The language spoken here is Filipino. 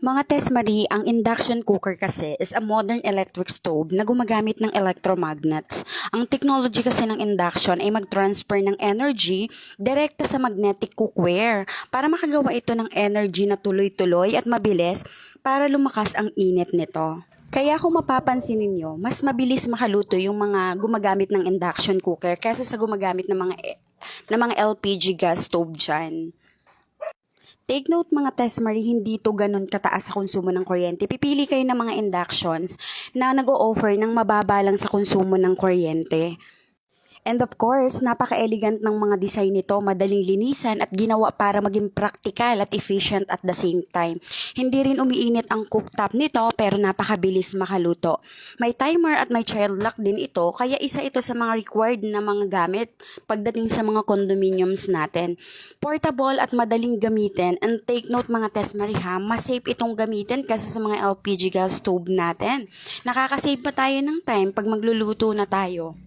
Mga Tess Marie, ang induction cooker kasi is a modern electric stove na gumagamit ng electromagnets. Ang technology kasi ng induction ay mag-transfer ng energy direkta sa magnetic cookware para makagawa ito ng energy na tuloy-tuloy at mabilis para lumakas ang init nito. Kaya kung mapapansin ninyo, mas mabilis makaluto yung mga gumagamit ng induction cooker kaysa sa gumagamit ng mga ng mga LPG gas stove dyan. Take note mga test Marie, hindi to ganun kataas sa konsumo ng kuryente. Pipili kayo ng mga inductions na nag-o-offer ng mababa lang sa konsumo ng kuryente. And of course, napaka-elegant ng mga design nito, madaling linisan at ginawa para maging practical at efficient at the same time. Hindi rin umiinit ang cooktop nito pero napakabilis makaluto. May timer at may child lock din ito kaya isa ito sa mga required na mga gamit pagdating sa mga condominiums natin. Portable at madaling gamitin and take note mga test mariha, mas safe itong gamitin kasi sa mga LPG gas stove natin. Nakakasave pa tayo ng time pag magluluto na tayo.